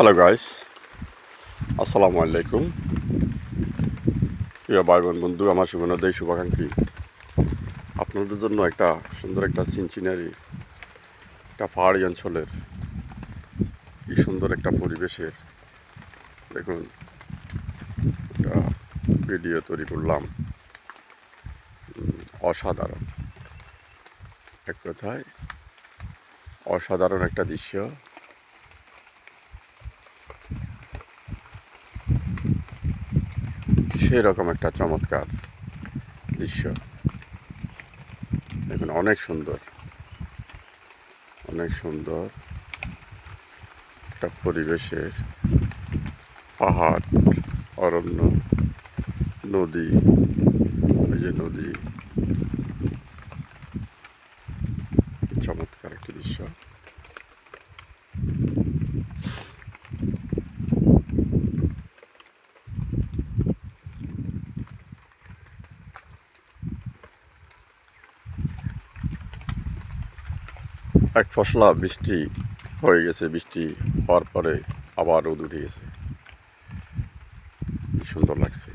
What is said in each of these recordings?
Hello guys আসসালামু আলাইকুম প্রিয় ভাই বোন বন্ধু, আমার শুভনোদয় শুভাকাঙ্ক্ষী। আপনাদের জন্য একটা সুন্দর একটা সিনচিনারি, একটা পাহাড়ি অঞ্চলের, কি সুন্দর একটা পরিবেশের, দেখুন, একটা ভিডিও তৈরি করলাম। অসাধারণ। এক কথায়, অসাধারণ একটা দৃশ্য। সেরকম একটা চমৎকার দৃশ্য। দেখুন, অনেক সুন্দর। অনেক সুন্দর একটা পরিবেশের পাহাড়, অরণ্য, নদী, ওই যে নদী। চমৎকার একটি দৃশ্য। এক ফসলা বৃষ্টি হয়ে গেছে, বৃষ্টি হওয়ার পরে আবার রোদ উঠে গেছে। সুন্দর লাগছে।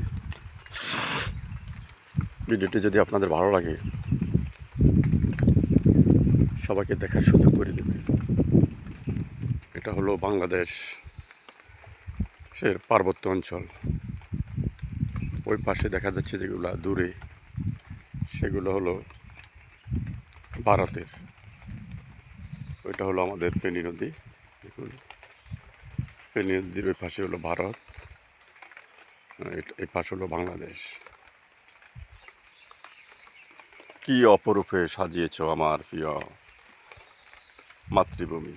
ভিডিওটি যদি আপনাদের ভালো লাগে, সবাইকে দেখার সুযোগ করে দেবে এটা হলো বাংলাদেশ এর পার্বত্য অঞ্চল। ওই পাশে দেখা যাচ্ছে যেগুলো দূরে, সেগুলো হলো ভারতের। ওইটা হলো আমাদের ফেনী নদী। দেখুন, ফেনী নদীর ওই পাশে হলো ভারত এই পাশে হলো বাংলাদেশ। কি অপরূপে সাজিয়েছ আমার প্রিয় মাতৃভূমি।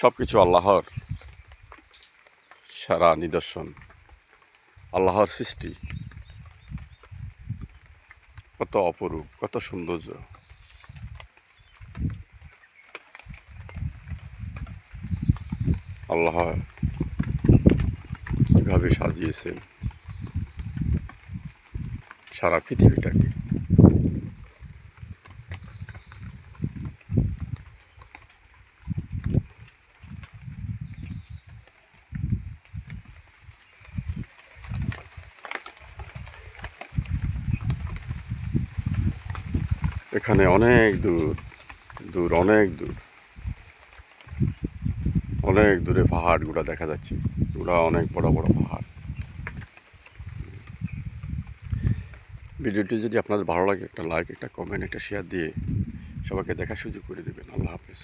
সব কিছু আল্লাহর সারা নিদর্শন, আল্লাহর সৃষ্টি। কত অপরূপ, কত সৌন্দর্য। আল্লাহ কীভাবে সাজিয়েছেন সারা পৃথিবীটাকে। এখানে অনেক দূর দূর অনেক দূর। অনেক দূরে পাহাড়গুলো দেখা যাচ্ছে। ওরা অনেক বড় বড় পাহাড়। ভিডিওটি যদি আপনাদের ভালো লাগে, একটা লাইক একটা কমেন্ট একটা শেয়ার দিয়ে সবাইকে দেখার সুযোগ করে দেবেন। আল্লাহ হাফেজ।